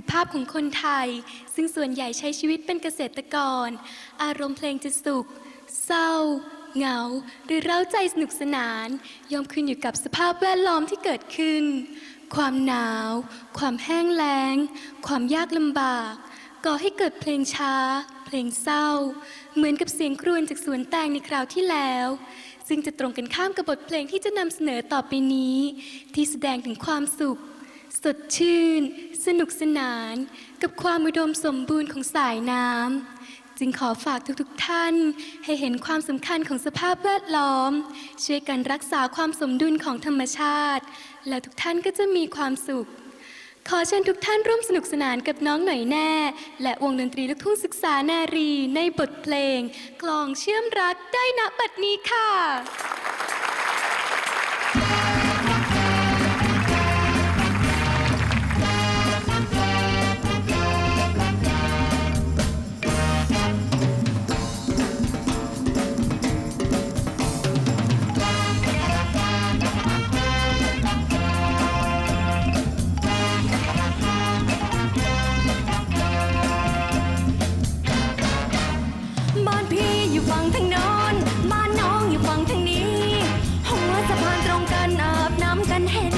คือภาพของคนไทย ซึ่งส่วนใหญ่ใช้ชีวิตเป็นเกษตรกร อารมณ์เพลงจะสุข เศร้า เหงา หรือเร้าใจสนุกสนานย่อมขึ้นอยู่กับสภาพแวดล้อมที่เกิดขึ้น ความหนาว ความแห้งแล้ง ความยากลำบาก ก่อให้เกิดเพลงช้า เพลงเศร้า เหมือนกับเสียงครวญจากสวนแตงในคราวที่แล้วซึ่งจะตรงกันข้ามกับบทเพลงที่จะนำเสนอต่อไปนี้ ที่แสดงถึงความสุข สดชื่น สนุกสนาน กับความอุดมสมบูรณ์ของสายน้ำจึงขอฝากทุกๆท่าน ให้เห็นความสำคัญของสภาพแวดล้อม ช่วยกันรักษาความสมดุลของธรรมชาติ แล้วทุกท่านก็จะมีความสุข ขอเชิญทุกท่านร่วมสนุกสนานกับน้องหน่อยแน่ และวงดนตรีลูกทุ่งศึกษานารี ในบทเพลง กลองเชื่อมรักได้ณบัดนี้ค่ะ บน้ำกันเห็น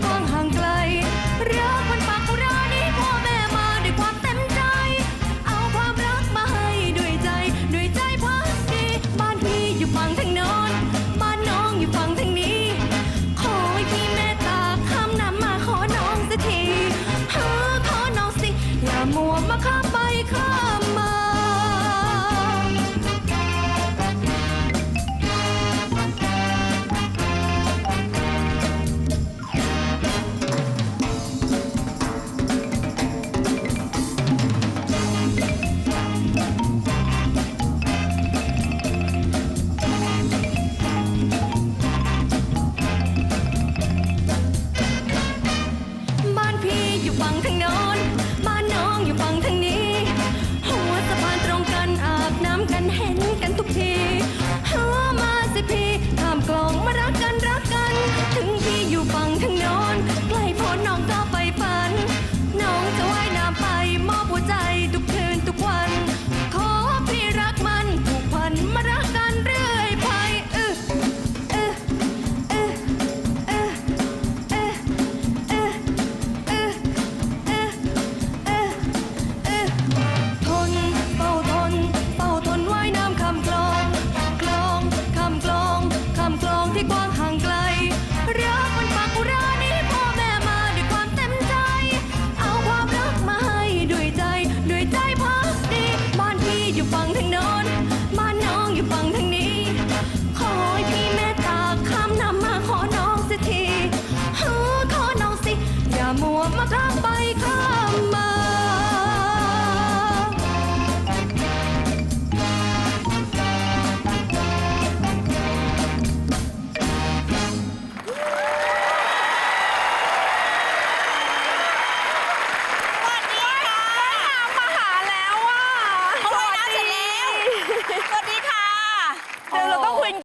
า งทางโน้น